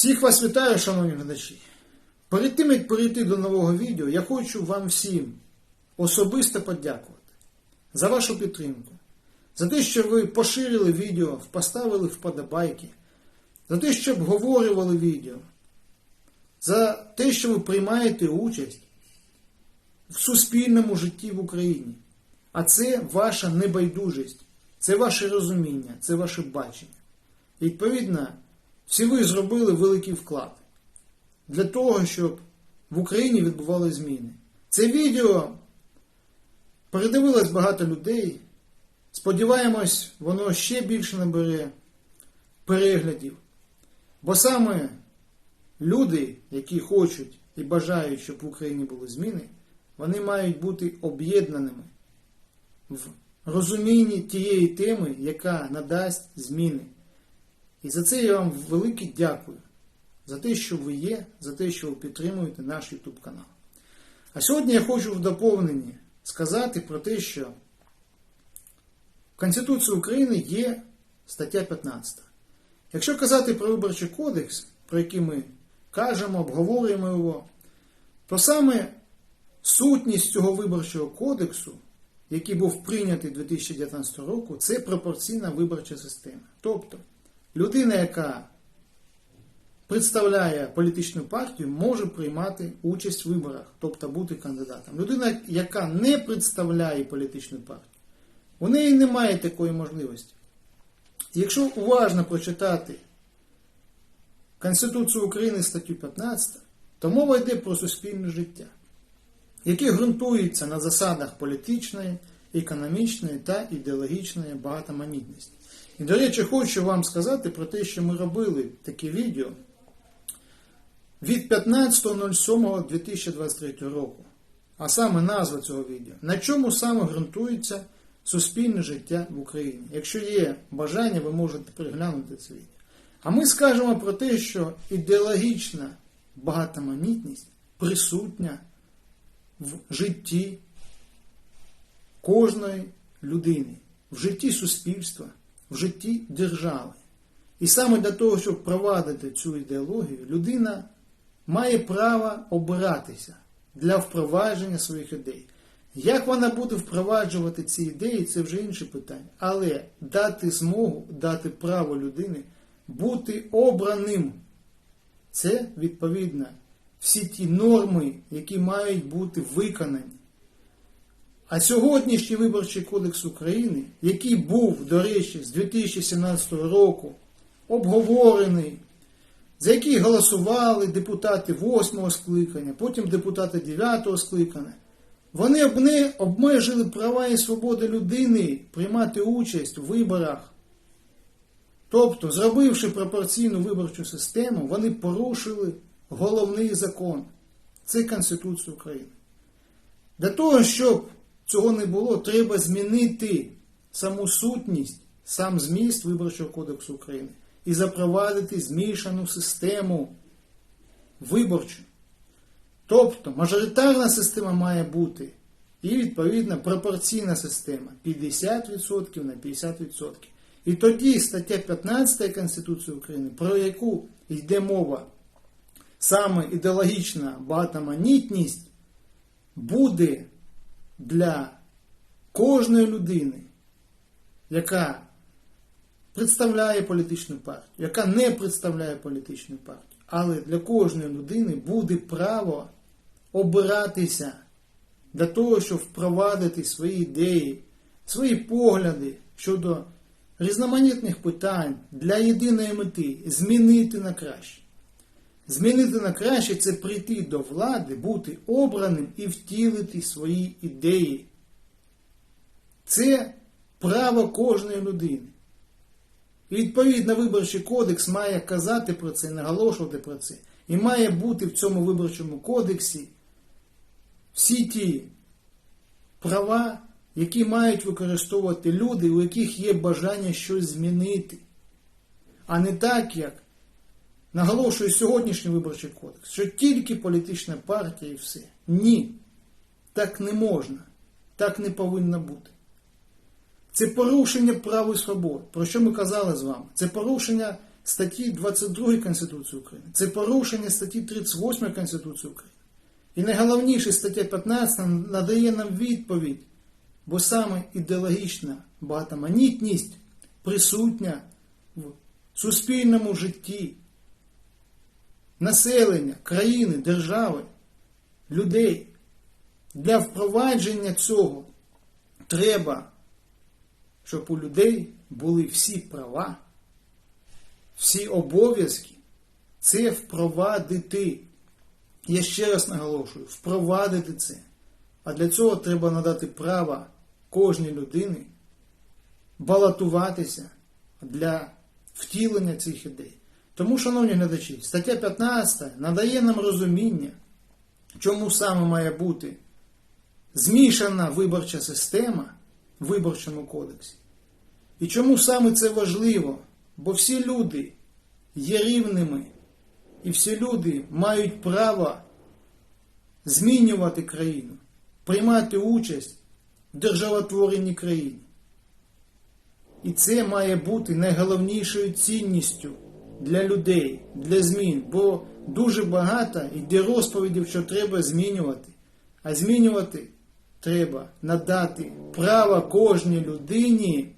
Всіх вас вітаю, шановні глядачі. Перед тим, як перейти до нового відео, я хочу вам всім особисто подякувати за вашу підтримку, за те, що ви поширили відео, поставили вподобайки, за те, що обговорювали відео, за те, що ви приймаєте участь в суспільному житті в Україні. А це ваша небайдужість, це ваше розуміння, це ваше бачення. І, відповідно, всі ви зробили великий вклад для того, щоб в Україні відбували зміни. Це відео передивилось багато людей. Сподіваємось, воно ще більше набере переглядів. Бо саме люди, які хочуть і бажають, щоб в Україні були зміни, вони мають бути об'єднаними в розумінні тієї теми, яка надасть зміни. І за це я вам велике дякую. За те, що ви є, за те, що ви підтримуєте наш YouTube канал. А сьогодні я хочу в доповненні сказати про те, що в Конституції України є стаття 15. Якщо казати про Виборчий кодекс, про який ми кажемо, обговорюємо його, то саме сутність цього виборчого кодексу, який був прийнятий 2019 року, це пропорційна виборча система. Тобто людина, яка представляє політичну партію, може приймати участь в виборах, тобто бути кандидатом. Людина, яка не представляє політичну партію, у неї немає такої можливості. Якщо уважно прочитати Конституцію України статтю 15, то мова йде про суспільне життя, яке ґрунтується на засадах політичної, економічної та ідеологічної багатоманітності. І, до речі, хочу вам сказати про те, що ми робили таке відео від 15.07.2023 року. А саме назва цього відео. На чому саме ґрунтується суспільне життя в Україні? Якщо є бажання, ви можете переглянути це відео. А ми скажемо про те, що ідеологічна багатоманітність присутня в житті кожної людини, в житті суспільства, в житті держави. І саме для того, щоб впровадити цю ідеологію, людина має право обиратися для впровадження своїх ідей. Як вона буде впроваджувати ці ідеї, це вже інше питання. Але дати змогу, дати право людини бути обраним. Це відповідно всі ті норми, які мають бути виконані. А сьогоднішній виборчий кодекс України, який був, до речі, з 2017 року обговорений, за який голосували депутати 8 скликання, потім депутати 9 скликання, вони обне- обмежили права і свободи людини приймати участь у виборах. Тобто, зробивши пропорційну виборчу систему, вони порушили головний закон це Конституція України. Для того, щоб цього не було, треба змінити саму сутність, сам зміст Виборчого кодексу України і запровадити змішану систему виборчу. Тобто мажоритарна система має бути і відповідно пропорційна система 50% на 50%. І тоді стаття 15 Конституції України, про яку йде мова, саме ідеологічна багатоманітність, буде для кожної людини, яка представляє політичну партію, яка не представляє політичну партію. Але для кожної людини буде право обиратися для того, щоб впровадити свої ідеї, свої погляди щодо різноманітних питань для єдиної мети змінити на краще. Змінити на краще це прийти до влади, бути обраним і втілити свої ідеї. Це право кожної людини. І відповідно виборчий кодекс має казати про це, наголошувати про це. І має бути в цьому виборчому кодексі всі ті права, які мають використовувати люди, у яких є бажання щось змінити. А не так, як наголошує сьогоднішній виборчий кодекс, що тільки політична партія і все. Ні. Так не можна. Так не повинно бути. Це порушення прав і свобод. Про що ми казали з вами? Це порушення статті 22 Конституції України. Це порушення статті 38 Конституції України. І найголовніше стаття 15 надає нам відповідь, бо саме ідеологічна багатоманітність присутня в суспільному житті населення, країни, держави, людей. Для впровадження цього треба, щоб у людей були всі права, всі обов'язки. Це впровадити. Я ще раз наголошую, впровадити це. А для цього треба надати право кожній людині балотуватися для втілення цих ідей. Тому, шановні глядачі, стаття 15 надає нам розуміння, чому саме має бути змішана виборча система в виборчому кодексі. І чому саме це важливо? Бо всі люди є рівними, і всі люди мають право змінювати країну, приймати участь в державотворенні країни. І це має бути найголовнішою цінністю для людей, для змін, бо дуже багато йде розповідів, що треба змінювати. А змінювати треба надати право кожній людині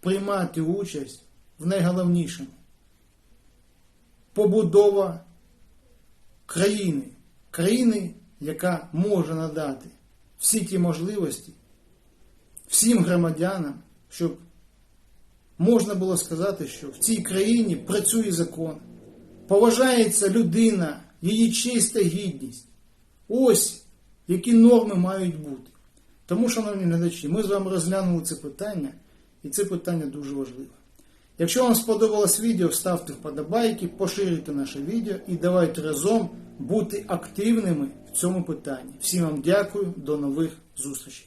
приймати участь в найголовнішому. Побудова країни, країни, яка може надати всі ті можливості всім громадянам, щоб можна було сказати, що в цій країні працює закон, поважається людина, її честь та гідність. Ось які норми мають бути. Тому, шановні глядачі, ми з вами розглянули це питання, і це питання дуже важливе. Якщо вам сподобалось відео, ставте вподобайки, поширюйте наше відео і давайте разом бути активними в цьому питанні. Всім вам дякую, до нових зустрічей.